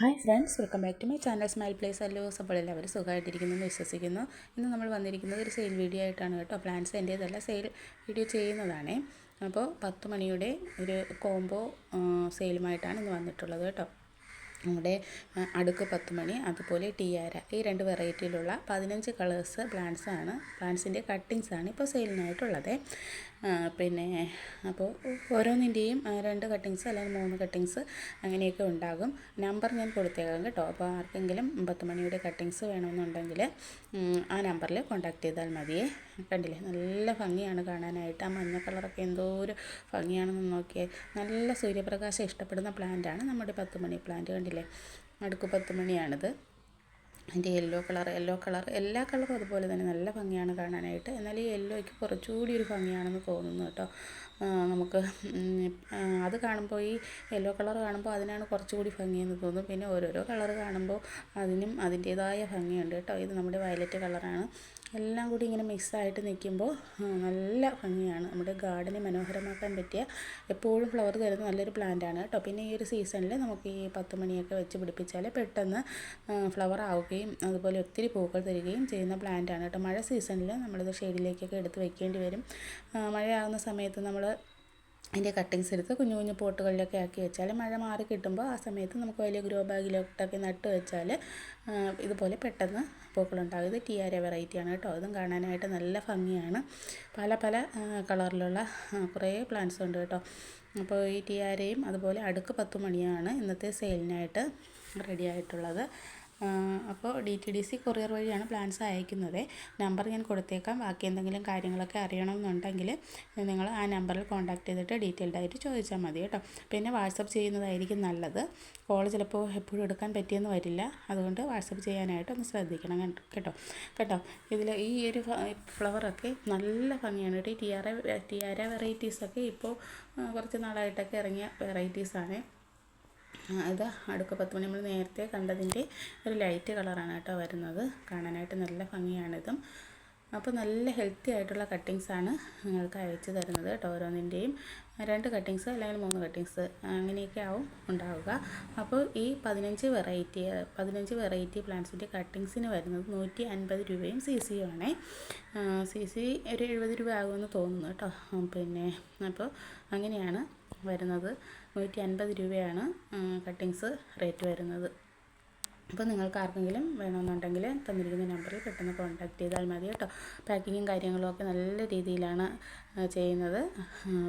Hi friends welcome back to my channel smile place അല്ലോ അപ്പോൾ എല്ലാവരും സുഖമായിട്ടിരിക്കുന്നു എന്ന് വിശ്വസിക്കുന്നു. ഇന്ന് നമ്മൾ വന്നിരിക്കുന്നത് ഒരു സെയിൽ വീഡിയോ ആയിട്ടാണ് കേട്ടോ. പ്ലാൻസ് എന്റേതല്ല സെയിൽ വീഡിയോ ചെയ്യുന്നതാണേ. അപ്പോൾ പത്ത് മണിയുടെ ഒരു കോംബോ സെയിലുമായിട്ടാണ് ഇന്ന് വന്നിട്ടുള്ളത് കേട്ടോ. നമ്മുടെ അടുക്ക് പത്ത് മണി അതുപോലെ ടിയാര ഈ രണ്ട് വെറൈറ്റിയിലുള്ള പതിനഞ്ച് കളേഴ്സ് പ്ലാന്റ്സ് ആണ്. പ്ലാന്റ്സിന്റെ കട്ടിങ്സ് ആണ് ഇപ്പോൾ സെയിലിനായിട്ടുള്ളത്. പിന്നെ അപ്പോൾ ഓരോന്നിന്റെയും രണ്ട് കട്ടിങ്സ് അല്ലെങ്കിൽ മൂന്ന് കട്ടിങ്സ് അങ്ങനെയൊക്കെ ഉണ്ടാകും. നമ്പർ ഞാൻ കൊടുത്തേക്കാം കേട്ടോ. അപ്പോൾ ആർക്കെങ്കിലും പത്ത് മണിയുടെ കട്ടിങ്സ് വേണമെന്നുണ്ടെങ്കിൽ ആ നമ്പറിൽ കോൺടാക്ട് ചെയ്താൽ മതിയേ കണ്ടില്ലേ? നല്ല ഭംഗിയാണ് കാണാനായിട്ട്. ആ മഞ്ഞ കളറൊക്കെ എന്തോ ഒരു ഭംഗിയാണെന്ന് നോക്കിയാൽ നല്ല സൂര്യപ്രകാശം ഇഷ്ടപ്പെടുന്ന പ്ലാന്റാണ് നമ്മുടെ പത്ത് മണി പ്ലാന്റ്. കണ്ടില്ലേ? അടുക്ക് പത്ത് മണിയാണിത്. അതിന്റെ യെല്ലോ കളർ യെല്ലോ കളർ എല്ലാ കളറും അതുപോലെ തന്നെ നല്ല ഭംഗിയാണ് കാണാനായിട്ട്. എന്നാൽ ഈ യെല്ലോയ്ക്ക് കുറച്ചുകൂടി ഒരു ഭംഗിയാണെന്ന് തോന്നുന്നു കേട്ടോ. നമുക്ക് അത് കാണുമ്പോൾ ഈ യെല്ലോ കളർ കാണുമ്പോൾ അതിനാണ് കുറച്ചുകൂടി ഭംഗിയെന്ന് തോന്നും. പിന്നെ ഓരോരോ കളർ കാണുമ്പോൾ അതിനും അതിന്റേതായ ഭംഗിയുണ്ട് കേട്ടോ. ഇത് നമ്മുടെ വയലറ്റ് കളറാണ് എല്ലാം കൂടി ഇങ്ങനെ മിക്സായിട്ട് നിൽക്കുമ്പോൾ നല്ല ഭംഗിയാണ്. നമ്മുടെ ഗാർഡനെ മനോഹരമാക്കാൻ പറ്റിയ എപ്പോഴും ഫ്ലവർ തരുന്ന നല്ലൊരു ആണ് കേട്ടോ. പിന്നെ ഈ ഒരു സീസണിൽ നമുക്ക് ഈ പത്ത് മണിയൊക്കെ വെച്ച് പിടിപ്പിച്ചാൽ പെട്ടെന്ന് ഫ്ലവർ ആവുകയും അതുപോലെ ഒത്തിരി പൂക്കൾ തരികയും ചെയ്യുന്ന പ്ലാന്റാണ് കേട്ടോ. മഴ സീസണിൽ നമ്മളിത് ഷെയ്ഡിലേക്കൊക്കെ എടുത്ത് വെക്കേണ്ടി വരും. മഴയാകുന്ന സമയത്ത് നമ്മൾ അതിന്റെ കട്ടിങ്സ് എടുത്ത് കുഞ്ഞു കുഞ്ഞു പോട്ടുകളിലൊക്കെ ആക്കി വെച്ചാൽ മഴ മാറി കിട്ടുമ്പോൾ ആ സമയത്ത് നമുക്ക് വലിയ ഗ്രോ ബാഗിലോട്ടൊക്കെ നട്ട് വെച്ചാൽ ഇതുപോലെ പെട്ടെന്ന് പൂക്കളുണ്ടാകും. ഇത് ടിയാര വെറൈറ്റിയാണ് കേട്ടോ. അതും കാണാനായിട്ട് നല്ല ഭംഗിയാണ്. പല പല കളറിലുള്ള കുറേ പ്ലാന്റ്സ് ഉണ്ട് കേട്ടോ. അപ്പോൾ ഈ ടിയാരയും അതുപോലെ അടുക്ക് പത്ത് മണിയാണ് ഇന്നത്തെ സെയിലിനായിട്ട് റെഡി ആയിട്ടുള്ളത്. അപ്പോൾ D T D C courier വഴിയാണ് പ്ലാൻസ് അയക്കുന്നത്. നമ്പർ ഞാൻ കൊടുത്തേക്കാം. ബാക്കി എന്തെങ്കിലും കാര്യങ്ങളൊക്കെ അറിയണമെന്നുണ്ടെങ്കിൽ നിങ്ങൾ ആ നമ്പറിൽ കോൺടാക്ട് ചെയ്തിട്ട് ഡീറ്റെയിൽഡ് ആയിട്ട് ചോദിച്ചാൽ മതി കേട്ടോ. പിന്നെ വാട്സപ്പ് ചെയ്യുന്നതായിരിക്കും നല്ലത്. കോൾ ചിലപ്പോൾ എപ്പോഴും എടുക്കാൻ പറ്റിയെന്ന് വരില്ല. അതുകൊണ്ട് വാട്സപ്പ് ചെയ്യാനായിട്ട് ഒന്ന് ശ്രദ്ധിക്കണം കേട്ടോ. കേട്ടോ ഇതിൽ ഈ ഒരു ഫ്ലവറൊക്കെ നല്ല ഭംഗിയാണ് കേട്ടോ. ഈ ടിയാറ ടിയാര വെറൈറ്റീസൊക്കെ ഇപ്പോൾ കുറച്ച് നാളായിട്ടൊക്കെ ഇറങ്ങിയ വെറൈറ്റീസാണ് ഇത് അടുക്ക പത്ത് മണി നമ്മൾ നേരത്തെ കണ്ടതിന്റെ ഒരു ലൈറ്റ് കളറാണ് കേട്ടോ വരുന്നത്. കാണാനായിട്ട് നല്ല ഭംഗിയാണിതും. അപ്പോൾ നല്ല ഹെൽത്തി ആയിട്ടുള്ള കട്ടിങ്സാണ് നിങ്ങൾക്ക് അയച്ചു തരുന്നത് കേട്ടോ ഓരോന്നിന്റെയും. രണ്ട് കട്ടിങ്സ് അല്ലെങ്കിൽ മൂന്ന് കട്ടിങ്സ് അങ്ങനെയൊക്കെ ആവും ഉണ്ടാവുക. അപ്പോൾ ഈ പതിനഞ്ച് വെറൈറ്റി പതിനഞ്ച് വെറൈറ്റി പ്ലാന്റ്സിന്റെ കട്ടിങ്സിന് വരുന്നത് നൂറ്റി അൻപത് രൂപയും സി സിയും ആണേ. സി സി ഒരു എഴുപത് രൂപ ആകുമെന്ന് തോന്നുന്നു കേട്ടോ. പിന്നെ അപ്പോൾ അങ്ങനെയാണ്. വരുന്നത് നൂറ്റി അൻപത് രൂപയാണ് കട്ടിങ്സ് റേറ്റ് വരുന്നത്. അപ്പോൾ നിങ്ങൾക്ക് ആർക്കെങ്കിലും വേണമെന്നുണ്ടെങ്കിൽ തന്നിരിക്കുന്ന നമ്പറിൽ പെട്ടെന്ന് കോൺടാക്ട് ചെയ്താൽ മതി കേട്ടോ. പാക്കിങ്ങും കാര്യങ്ങളും ഒക്കെ നല്ല രീതിയിലാണ് ചെയ്യുന്നത്.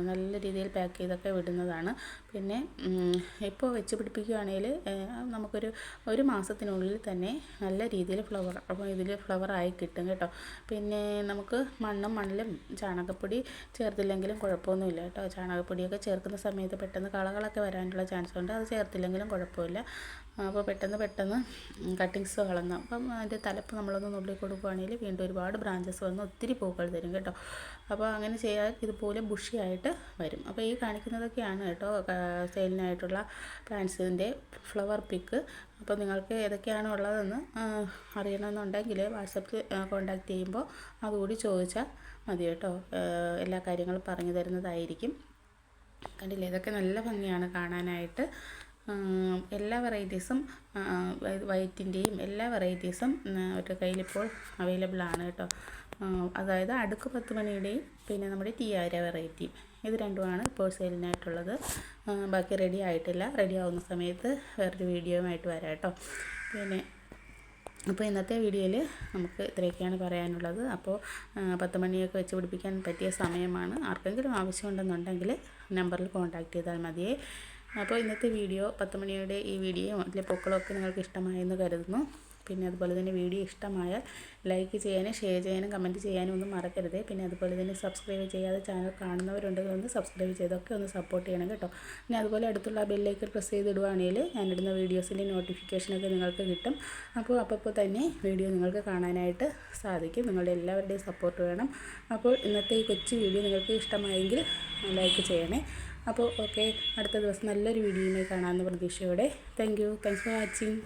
നല്ല രീതിയിൽ പാക്ക് ചെയ്തൊക്കെ വിടുന്നതാണ്. പിന്നെ ഇപ്പോൾ വെച്ച് പിടിപ്പിക്കുകയാണെങ്കിൽ നമുക്കൊരു ഒരു മാസത്തിനുള്ളിൽ തന്നെ നല്ല രീതിയിൽ ഫ്ലവർ അപ്പോൾ ഇതിൽ ഫ്ലവറായി കിട്ടും കേട്ടോ. പിന്നെ നമുക്ക് മണ്ണും മണ്ണിലും ചാണകപ്പൊടി ചേർത്തില്ലെങ്കിലും കുഴപ്പമൊന്നുമില്ല കേട്ടോ. ചാണകപ്പൊടിയൊക്കെ ചേർക്കുന്ന സമയത്ത് പെട്ടെന്ന് കളകളൊക്കെ വരാനുള്ള ചാൻസ് ഉണ്ട് അത് ചേർത്തില്ലെങ്കിലും കുഴപ്പമില്ല. അപ്പോൾ പെട്ടെന്ന് പെട്ടെന്ന് കട്ടിങ്സ് കളഞ്ഞു അപ്പം അതിന്റെ തലപ്പ് നമ്മളൊന്ന് നുള്ളി കൊടുക്കുകയാണെങ്കിൽ വീണ്ടും ഒരുപാട് ബ്രാഞ്ചസ് വന്ന് ഒത്തിരി പൂക്കൾ തരും കേട്ടോ. അപ്പോൾ അങ്ങനെ ചെയ്യാൻ ഇതുപോലെ ബുഷിയായിട്ട് വരും. അപ്പോൾ ഈ കാണിക്കുന്നതൊക്കെയാണ് കേട്ടോ സെയിലിനായിട്ടുള്ള പ്ലാന്റ്സിന്റെ ഫ്ലവർ പിക്ക് അപ്പോൾ നിങ്ങൾക്ക് ഏതൊക്കെയാണ് ഉള്ളതെന്ന് അറിയണമെന്നുണ്ടെങ്കിൽ വാട്സപ്പിൽ കോൺടാക്റ്റ് ചെയ്യുമ്പോൾ അതുകൂടി ചോദിച്ചാൽ മതി കേട്ടോ. എല്ലാ കാര്യങ്ങളും പറഞ്ഞു തരുന്നതായിരിക്കും. കണ്ടില്ലേ? ഇതൊക്കെ നല്ല ഭംഗിയാണ് കാണാനായിട്ട്. എല്ലാ വെറൈറ്റീസും വൈറ്റിന്റെയും എല്ലാ വെറൈറ്റീസും അവരുടെ കയ്യിലിപ്പോൾ അവൈലബിൾ ആണ് കേട്ടോ. അതായത് അടുക്ക് പത്ത് മണിയുടെയും പിന്നെ നമ്മുടെ തീയാര വെറൈറ്റിയും ഇത് രണ്ടുമാണ് ഇപ്പോൾ സെയിലിനായിട്ടുള്ളത് ബാക്കി റെഡി ആയിട്ടില്ല. റെഡി ആവുന്ന സമയത്ത് വേറൊരു വീഡിയോയുമായിട്ട് വരാം കേട്ടോ. പിന്നെ അപ്പോൾ ഇന്നത്തെ വീഡിയോയിൽ നമുക്ക് ഇത്രയൊക്കെയാണ് പറയാനുള്ളത്. അപ്പോൾ പത്ത് മണിയൊക്കെ വെച്ച് പിടിപ്പിക്കാൻ പറ്റിയ സമയമാണ്. ആർക്കെങ്കിലും ആവശ്യമുണ്ടെന്നുണ്ടെങ്കിൽ നമ്പറിൽ കോൺടാക്റ്റ് ചെയ്താൽ മതിയേ. അപ്പോൾ ഇന്നത്തെ വീഡിയോ പത്ത് മണിയുടെ ഈ വീഡിയോയും അതിലെ പൊക്കളൊക്കെ നിങ്ങൾക്ക് ഇഷ്ടമായെന്ന് കരുതുന്നു. പിന്നെ അതുപോലെ തന്നെ വീഡിയോ ഇഷ്ടമായാൽ ലൈക്ക് ചെയ്യാനും ഷെയർ ചെയ്യാനും കമന്റ് ചെയ്യാനും ഒന്നും മറക്കരുത്. പിന്നെ അതുപോലെ തന്നെ സബ്സ്ക്രൈബ് ചെയ്യാതെ ചാനൽ കാണുന്നവരുണ്ടെങ്കിൽ ഒന്ന് സബ്സ്ക്രൈബ് ചെയ്തൊക്കെ ഒന്ന് സപ്പോർട്ട് ചെയ്യണം കേട്ടോ. പിന്നെ അതുപോലെ അടുത്തുള്ള ബെല്ലൈക്കൺ പ്രസ് ചെയ്തിടുവാണെങ്കിൽ ഞാനിടുന്ന വീഡിയോസിന്റെ നോട്ടിഫിക്കേഷനൊക്കെ നിങ്ങൾക്ക് കിട്ടും. അപ്പോൾ അപ്പോൾ തന്നെ വീഡിയോ നിങ്ങൾക്ക് കാണാനായിട്ട് സാധിക്കും. നിങ്ങളുടെ എല്ലാവരുടെയും സപ്പോർട്ട് വേണം. അപ്പോൾ ഇന്നത്തെ ഈ കൊച്ചു വീഡിയോ നിങ്ങൾക്ക് ഇഷ്ടമായെങ്കിൽ ലൈക്ക് ചെയ്യണേ. അപ്പോൾ ഓക്കെ അടുത്ത ദിവസം നല്ലൊരു വീഡിയോയുമായി കാണാമെന്ന പ്രതീക്ഷയോടെ. Thank you thanks for watching